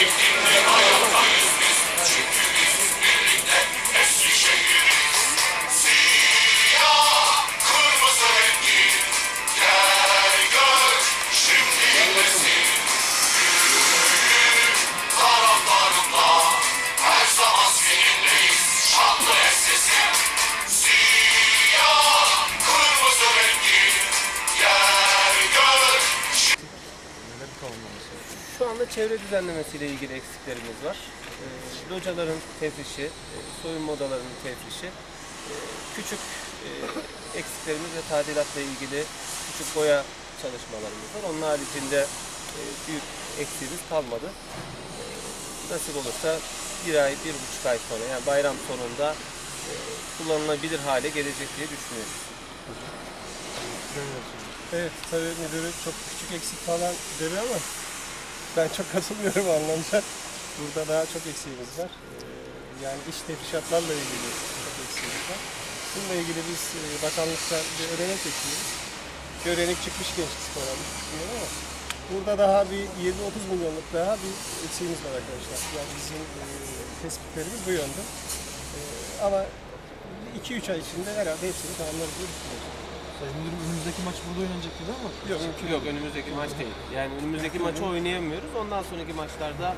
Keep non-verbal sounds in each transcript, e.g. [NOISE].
Yes. Şu anda çevre düzenlemesiyle ilgili eksiklerimiz var. Ee, locaların tefrişi, e, soyunma odalarının tefrişi, e, küçük e, eksiklerimiz ve tadilatla ilgili küçük boya çalışmalarımız var. Onun haricinde e, büyük eksiğimiz kalmadı. E, nasip olursa bir ay, bir buçuk ay sonra yani bayram sonunda e, kullanılabilir hale gelecek diye düşünüyoruz. Evet tabii müdürü çok küçük eksik falan dedi ama ben çok katılmıyorum [LAUGHS] anlamda. Burada daha çok eksiğimiz var. Ee, yani iş tefrişatlarla ilgili çok eksiğimiz var. Bununla ilgili biz e, bakanlıktan bir ödenek bekliyoruz. Bir ödenek çıkmış gençlik spor almış ama burada daha bir 20-30 milyonluk daha bir eksiğimiz var arkadaşlar. Yani bizim e, tespitlerimiz bu yönde. E, ama 2-3 ay içinde herhalde hepsini tamamlarız diye düşünüyoruz. Sayın Müdürüm önümüzdeki maç burada oynanacak gibi ama Yok mümkün Yok önümüzdeki maç değil. Yani önümüzdeki maçı oynayamıyoruz. Ondan sonraki maçlarda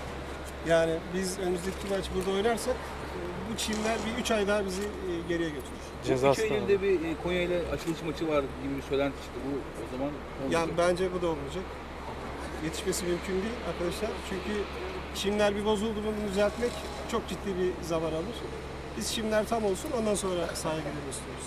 Yani biz önümüzdeki maç burada oynarsak e, bu çimler bir 3 ay daha bizi e, geriye götürür. cezası 2 da var. Eylül'de bir e, Konya ile açılış maçı var gibi bir söylenti çıktı. Bu o zaman olmayacak. Yani bence bu da olmayacak. Yetişmesi mümkün değil arkadaşlar. Çünkü çimler bir bozuldu bunu düzeltmek çok ciddi bir zaman alır. Biz çimler tam olsun ondan sonra sahaya gidelim istiyoruz.